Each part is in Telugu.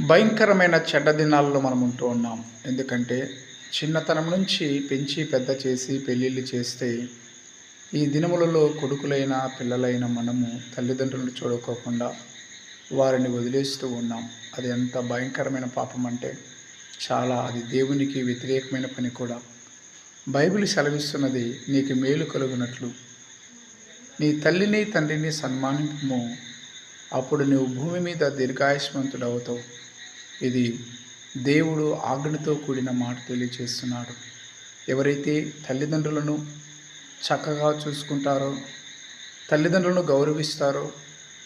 భయంకరమైన చెడ్డ దినాల్లో మనం ఉంటూ ఉన్నాం. ఎందుకంటే చిన్నతనం నుంచి పెంచి పెద్ద చేసి పెళ్ళిళ్ళు చేస్తే ఈ దినములలో కొడుకులైన పిల్లలైన మనము తల్లిదండ్రులను చూడుకోకుండా వారిని వదిలేస్తూ ఉన్నాం. అది ఎంత భయంకరమైన పాపం అంటే చాలా అది దేవునికి వ్యతిరేకమైన పని కూడా. బైబిల్ సెలవిస్తున్నది నీకు మేలు కలుగునట్లు. నీ తల్లిని తండ్రిని సన్మానింపము. అప్పుడు నువ్వు భూమి మీద దీర్ఘాయుష్మంతుడవుతావు. ఇది దేవుడు ఆజ్ఞతో కూడిన మాట తెలియచేస్తున్నాడు ఎవరైతే తల్లిదండ్రులను చక్కగా చూసుకుంటారో తల్లిదండ్రులను గౌరవిస్తారో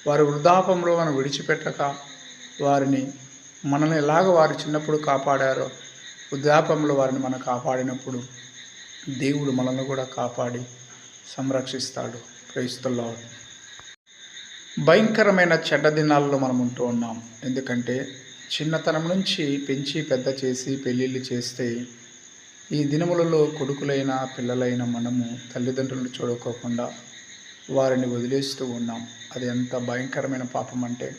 వారి వృద్ధాపంలో మనం విడిచిపెట్టక వారిని మనల్ని ఎలాగ వారు చిన్నప్పుడు కాపాడారో వృద్ధాపంలో వారిని మనం కాపాడినప్పుడు దేవుడు మనల్ని కూడా కాపాడి సంరక్షిస్తాడు. క్రైస్తల్లో భయంకరమైన చెడ్డ దినాల్లో మనం ఉంటూ ఉన్నాం. ఎందుకంటే చిన్నతనం నుంచి పెంచి పెద్ద చేసి పెళ్ళిళ్ళు చేస్తే ఈ దినములలో కొడుకులైన పిల్లలైన మనము తల్లిదండ్రులను చూడుకోకుండా వారిని వదిలేస్తూ ఉన్నాం. అది ఎంత భయంకరమైన పాపం అంటే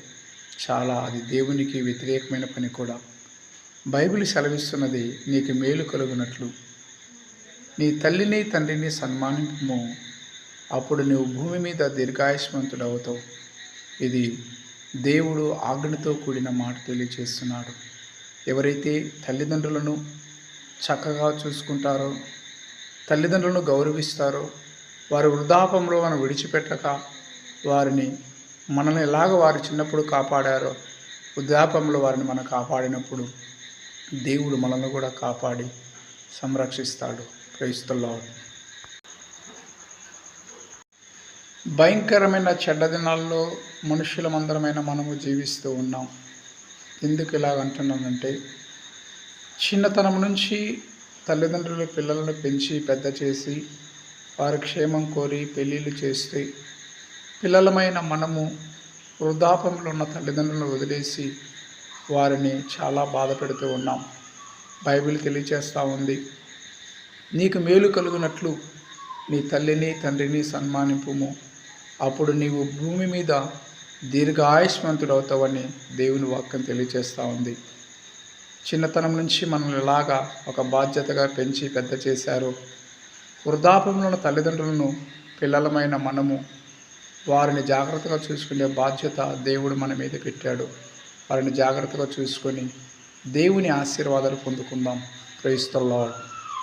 చాలా అది దేవునికి వ్యతిరేకమైన పని కూడా. బైబిల్ సెలవిస్తున్నది నీకు మేలు కలుగునట్లు. నీ తల్లిని తండ్రిని సన్మానింపము. అప్పుడు నువ్వు భూమి మీద దీర్ఘాయుష్మంతుడవుతావు. ఇది దేవుడు ఆజ్ఞతో కూడిన మాట తెలియచేస్తున్నాడు. ఎవరైతే తల్లిదండ్రులను చక్కగా చూసుకుంటారో తల్లిదండ్రులను గౌరవిస్తారో వారి వృద్ధాపంలో మనం విడిచిపెట్టక వారిని మనల్ని ఎలాగ వారు చిన్నప్పుడు కాపాడారో వృద్ధాపంలో వారిని మనం కాపాడినప్పుడు దేవుడు మనల్ని కూడా కాపాడి సంరక్షిస్తాడు. క్రైస్తల్లో భయంకరమైన చెడ్డ దినాల్లో మనుషులమందరమైన మనము జీవిస్తూ ఉన్నాం. ఎందుకు ఇలాగ అంటున్నానంటే చిన్నతనం నుంచి తల్లిదండ్రులు పిల్లలను పెంచి పెద్ద చేసి వారి క్షేమం కోరి పెళ్ళిళ్ళు చేస్తే పిల్లలమైన మనము వృద్ధాపంలో ఉన్న తల్లిదండ్రులను వదిలేసి వారిని చాలా బాధ పెడుతూ ఉన్నాం. బైబిల్ తెలియచేస్తూ ఉంది. నీకు మేలు కలుగునట్లు నీ తల్లిని తండ్రిని సన్మానింపుము. అప్పుడు నీవు భూమి మీద దీర్ఘాయుష్మంతుడవుతావని దేవుని వాక్యం తెలియజేస్తూ ఉంది. చిన్నతనం నుంచి మనల్ని ఎలాగా ఒక బాధ్యతగా పెంచి పెద్ద చేశారు వృద్ధాపంలో ఉన్న తల్లిదండ్రులను పిల్లలమైన మనము వారిని జాగ్రత్తగా చూసుకునే బాధ్యత దేవుడు మన మీద పెట్టాడు. వారిని జాగ్రత్తగా చూసుకొని దేవుని ఆశీర్వాదాలు పొందుకుందాం. క్రైస్తలాడ్